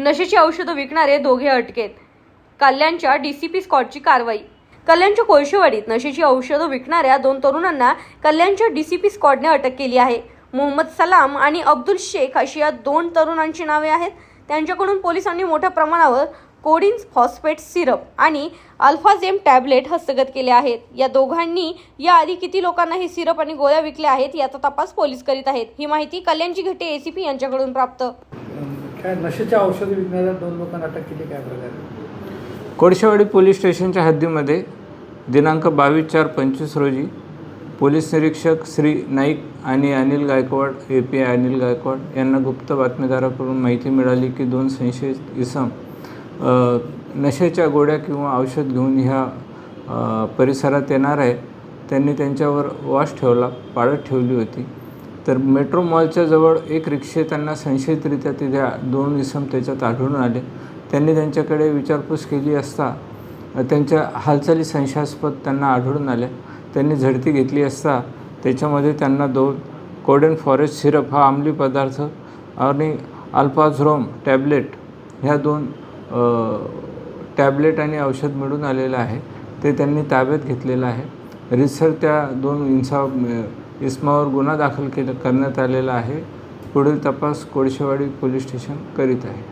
नशेची औषधं विकणारे दोघे अटकेत. कल्याणच्या डीसीपी स्कॉटची कारवाई. कल्याणच्या कोळशेवाडीत नशेची औषधं विकणाऱ्या दोन तरुणांना कल्याणच्या डीसीपी स्कॉटने अटक केली आहे. मोहम्मद सलाम आणि अब्दुल शेख अशी या दोन तरुणांची नावे आहेत. त्यांच्याकडून पोलिसांनी मोठ्या प्रमाणावर कोडिन्स फॉस्फेट सिरप आणि अल्फाझेम टॅबलेट हस्तगत केले आहेत. या दोघांनी याआधी किती लोकांना हे सिरप आणि गोळ्या विकल्या आहेत याचा तपास पोलीस करीत आहेत. ही माहिती कल्याणची घटे एसीपी यांच्याकडून प्राप्त. काय नशेच्या औषधं विकणाऱ्या दोन लोकांना अटक केली काय प्रकारे? कोळशेवाडी पोलीस स्टेशनच्या हद्दीमध्ये दिनांक बावीस चार पंचवीस रोजी पोलीस निरीक्षक श्री नाईक आणि Anil Gaikwad A P I Anil Gaikwad यांना गुप्त बातमीदाराकडून माहिती मिळाली की दोन संशयित इसम नशेच्या गोळ्या किंवा औषध घेऊन ह्या परिसरात येणार आहे. त्यांनी त्यांच्यावर वास ठेवला पाळत ठेवली होती. तर मेट्रो मॉलच्या जवळ एक रिक्षे त्यांना संशयितरित्या तिथे दोन इसम त्याच्यात आढळून आले. त्यांनी त्यांच्याकडे विचारपूस केली असता त्यांच्या हालचाली संशयास्पद त्यांना आढळून आल्या. त्यांनी झडती घेतली असता त्याच्यामध्ये त्यांना दोन कोडेन फॉरेस्ट सिरप हा अंमली पदार्थ आणि अल्पाझ्रोम टॅबलेट ह्या दोन टॅबलेट आणि औषध मिळून आलेलं आहे. ते त्यांनी ताब्यात घेतलेलं आहे. रिसर त्या दोन इंसा इस्मावर गुन्हा दाखल केला करण्यात आलेला आहे. पुढील तपास कोळशेवाडी पोलीस स्टेशन करीत आहे.